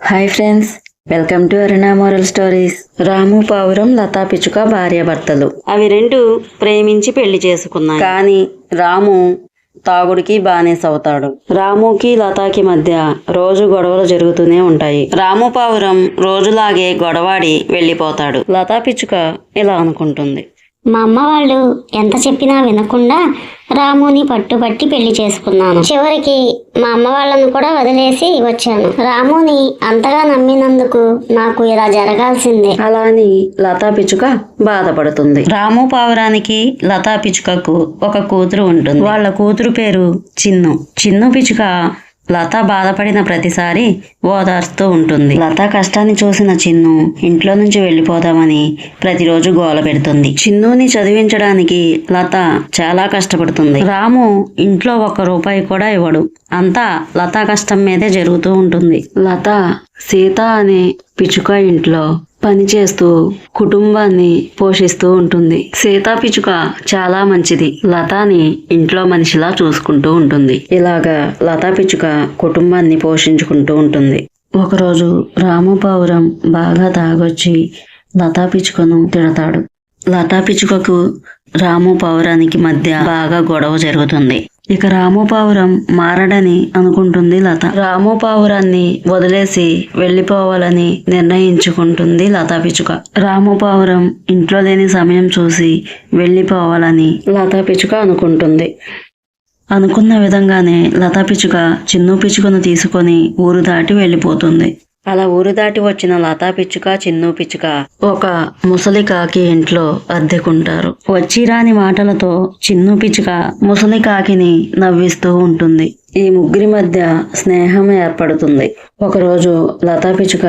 Hi friends welcome to Aruna moral stories Ramu పావురం లతా పిచ్చుక భార్యాభర్తలు అవి రెండు ప్రేమించి పెళ్ళి చేసుకున్నాయి. కానీ రాము తాగుడికి బానేస్ అవుతాడు. రాముకి లతాకి మధ్య రోజు గొడవలు జరుగుతూనే ఉంటాయి. రాము పావురం రోజులాగే గొడవాడి వెళ్ళిపోతాడు. లతా పిచ్చుక ఇలా అనుకుంటుంది? మా అమ్మ వాళ్ళు ఎంత చెప్పినా వినకుండా రాముని పట్టుబట్టి పెళ్ళి చేసుకున్నాను. చివరికి మా అమ్మ వాళ్ళను కూడా వదిలేసి వచ్చాను. రాముని అంతగా నమ్మినందుకు నాకు ఇలా జరగాల్సిందే. అలా అని లతా పిచ్చుక బాధపడుతుంది. రాము పావురానికి లతా పిచ్చుకకు ఒక కూతురు ఉంటుంది. వాళ్ళ కూతురు పేరు చిన్ను. చిన్ను పిచ్చుక లత బాధపడిన ప్రతిసారి ఓదార్స్తూ ఉంటుంది. లత కష్టాన్ని చూసిన చిన్ను ఇంట్లో నుంచి వెళ్ళిపోదామని ప్రతిరోజు గోల పెడుతుంది. చిన్నుని చదివించడానికి లత చాలా కష్టపడుతుంది. రాము ఇంట్లో ఒక్క రూపాయి కూడా ఇవ్వడు. అంతా లత కష్టం మీదే జరుగుతూ ఉంటుంది. లత సీత అనే పిచ్చుక ఇంట్లో పనిచేస్తూ కుటుంబాన్ని పోషిస్తూ ఉంటుంది. సీతా పిచ్చుక చాలా మంచిది. లతాని ఇంట్లో మనిషిలా చూసుకుంటూ ఉంటుంది. ఇలాగా లతా పిచ్చుక కుటుంబాన్ని పోషించుకుంటూ ఉంటుంది. ఒకరోజు రాము పావురం బాగా తాగొచ్చి లతా పిచ్చుకను తిడతాడు. లతా పిచ్చుకకు రాము పావురానికి మధ్య బాగా గొడవ జరుగుతుంది. ఇక రామోపావురం మారడని అనుకుంటుంది లత. రామోపావురాన్ని వదిలేసి వెళ్ళిపోవాలని నిర్ణయించుకుంటుంది లతా పిచ్చుక. రాముపావురం ఇంట్లో లేని సమయం చూసి వెళ్ళిపోవాలని లతా పిచ్చుక అనుకుంటుంది. అనుకున్న విధంగానే లతా పిచ్చుక చిన్ను పిచ్చుకను తీసుకొని ఊరు దాటి వెళ్ళిపోతుంది. అలా ఊరు దాటి వచ్చిన లతా పిచ్చుక చిన్ను పిచ్చుక ఒక ముసలి కాకి ఇంట్లో అద్దెకుంటారు. వచ్చిరాని మాటలతో చిన్ను పిచ్చుక ముసలి కాకిని నవ్విస్తూ ఉంటుంది. ఈ ముగ్గురి మధ్య స్నేహం ఏర్పడుతుంది. ఒకరోజు లతా పిచ్చుక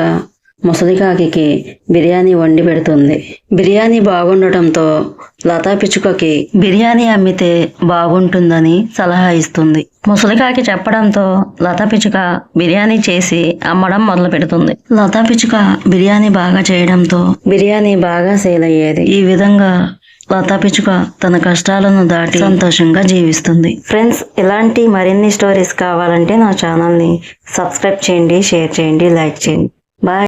ముసలికాకి బిర్యానీ వండి పెడుతుంది. బిర్యానీ బాగుండటంతో లతా పిచ్చుకకి బిర్యానీ అమ్మితే బాగుంటుందని సలహా ఇస్తుంది. ముసలికాకి చెప్పడంతో లతా పిచ్చుక బిర్యానీ చేసి అమ్మడం మొదలు పెడుతుంది. లతా పిచ్చుక బిర్యానీ బాగా చేయడంతో బిర్యానీ బాగా సేల్ అయ్యేది. ఈ విధంగా లతా పిచ్చుక తన కష్టాలను దాటి సంతోషంగా జీవిస్తుంది. ఫ్రెండ్స్ ఇలాంటి మరిన్ని స్టోరీస్ కావాలంటే నా ఛానల్ని సబ్స్క్రైబ్ చేయండి షేర్ చేయండి లైక్ చేయండి. బాయ్.